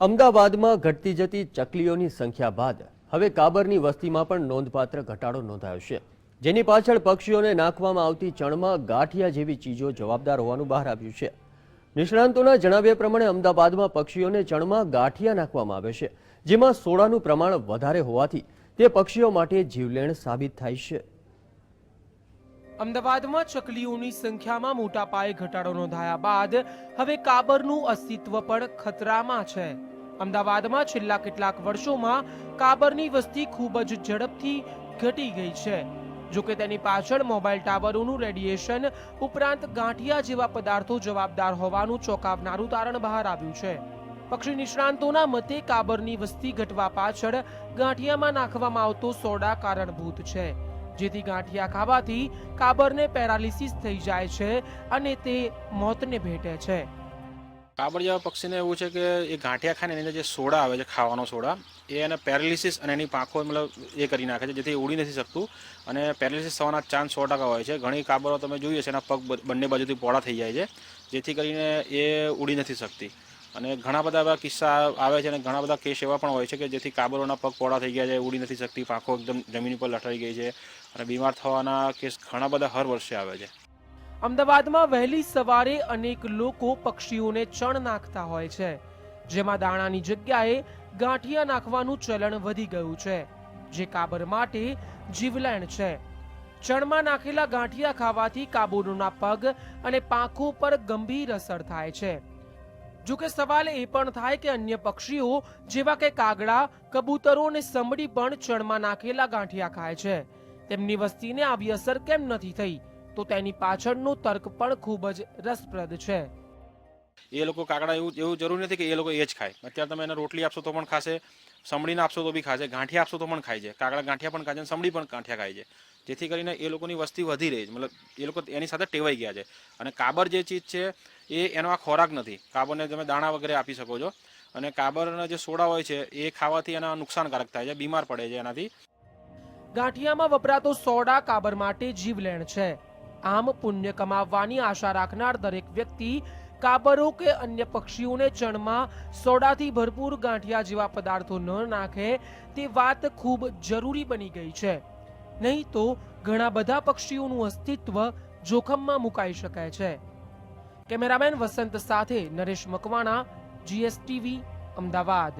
અમદાવાદમાં ઘટતી જતી ચકલીઓની સંખ્યા બાદ હવે કાબરની વસ્તીમાં પણ નોંધપાત્ર ઘટાડો નોંધાયો છે. જેની પાછળ પક્ષીઓને નાખવામાં આવતી ચણમાં ગાંઠિયા જેવી ચીજો જવાબદાર હોવાનું બહાર આવ્યું છે. નિષ્ણાંતોના જણાવ્યા પ્રમાણે અમદાવાદમાં પક્ષીઓને ચણમાં ગાંઠિયા નાખવામાં આવે છે, જેમાં સોડાનું પ્રમાણ વધારે હોવાથી તે પક્ષીઓ માટે જીવલેણ સાબિત થાય છે. અમદાવાદમાં ચકલીઓની સંખ્યામાં મોટા પાયે ઘટાડો નોંધાયા બાદ હવે કાબરનું અસ્તિત્વ પણ ખતરામાં છે. અમદાવાદમાં છેલ્લા કેટલાક વર્ષોમાં કાબરની વસ્તી ખૂબ જ ઝડપથી ઘટી ગઈ છે. જોકે તેની પાછળ મોબાઈલ ટાવરોનું રેડિયેશન ઉપરાંત ગાંઠિયા જેવા પદાર્થો જવાબદાર હોવાનું ચોંકાવનારું તારણ બહાર આવ્યું છે. પક્ષી નિષ્ણાંતોના મતે કાબરની વસ્તી ઘટવા પાછળ ગાંઠિયામાં નાખવામાં આવતો સોડા કારણભૂત છે. જેથી ગાંઠિયા ખાવાથી કાબરને પેરાલિસિસ થઈ જાય છે અને તે મોતને ભેટે છે. કાબર જેવા પક્ષીને એવું છે કે એ ગાંઠિયા ખાઈને એની જે સોડા આવે છે, ખાવાનો સોડા, એ એને પેરાલિસિસ અને એની પાંખો મતલબ એ કરી નાખે છે, જેથી ઉડી નથી શકતું. અને પેરાલિસિસ થવાના ચાન્સ સો ટકા હોય છે. ઘણી કાબરો તમે જોઈએ છે એના પગ બંને બાજુથી પોળા થઈ જાય છે, જેથી કરીને એ ઉડી નથી શકતી. અને ઘણા બધા એવા કિસ્સા આવે છે અને ઘણા બધા કેસ એવા પણ હોય છે કે જેથી કાબરોના પગ પોળા થઈ ગયા છે, ઉડી નથી શકતી, પાંખો એકદમ જમીન ઉપર લટાઈ ગઈ છે અને બીમાર થવાના કેસ ઘણા બધા હર વર્ષે આવે છે. અમદાવાદમાં વહેલી સવારે અનેક લોકો પક્ષીઓને ચણ નાખતા હોય છે. જેમાં દાણાની જગ્યાએ ગાંઠિયા નાખવાનું ચલણ વધી ગયું છે, જે કાબર માટે જીવલેણ છે. ચણમાં નાખેલા ગાંઠિયા ખાવાથી કાબુરોના પગ અને પાંખો પર ગંભીર અસર થાય છે. જો કે સવાલ એ પણ થાય કે અન્ય પક્ષીઓ, જેવા કે કાગડા, કબૂતરો અને સમડી પણ ચણમાં નાખેલા ગાંઠિયા ખાય છે. તેમની વસ્તીને આવી અસર કેમ નથી થઈ? તો તેની પાછળનો તર્ક પણ ખૂબ જ રસપ્રદ છે. એ લોકો કાકડા એવું એવું જરૂરી નથી કે એ લોકો એ જ ખાય. અત્યારે તમે એને રોટલી આપશો તો પણ ખાશે સમડીને આપશો તો બી ખાશે ગાંઠિયા આપશો તો પણ ખાય છે કાકડા ગાંઠિયા પણ ખાય છે સમડી પણ ગાંઠિયા ખાય છે જેથી કરીને એ લોકોની વસ્તી વધી રહી છે. મતલબ એ લોકો એની સાથે ટેવાઈ ગયા છે. અને કાબર જે ચીજ છે એ એનો આ ખોરાક નથી. કાબરને તમે દાણા વગેરે આપી શકો છો. અને કાબરના જે સોડા હોય છે એ ખાવાથી એના નુકસાનકારક થાય છે બીમાર પડે છે એનાથી. ગાંઠિયામાં વપરાતો સોડા કાબર માટે જીવલેણ છે. આમ પુણ્ય કમાવવાની આશા રાખનાર દરેક વ્યક્તિ કાબરો કે અન્ય પક્ષીઓને ચણમાં સોડાથી ભરપૂર ગાંઠિયા જેવા પદાર્થો ન નાખે તે વાત ખૂબ જરૂરી બની ગઈ છે. નહીં તો ઘણા બધા પક્ષીઓનું અસ્તિત્વ જોખમમાં મુકાઈ શકે છે. કેમેરામેન વસંત સાથે નરેશ મકવાણા, જીએસટીવી, અમદાવાદ.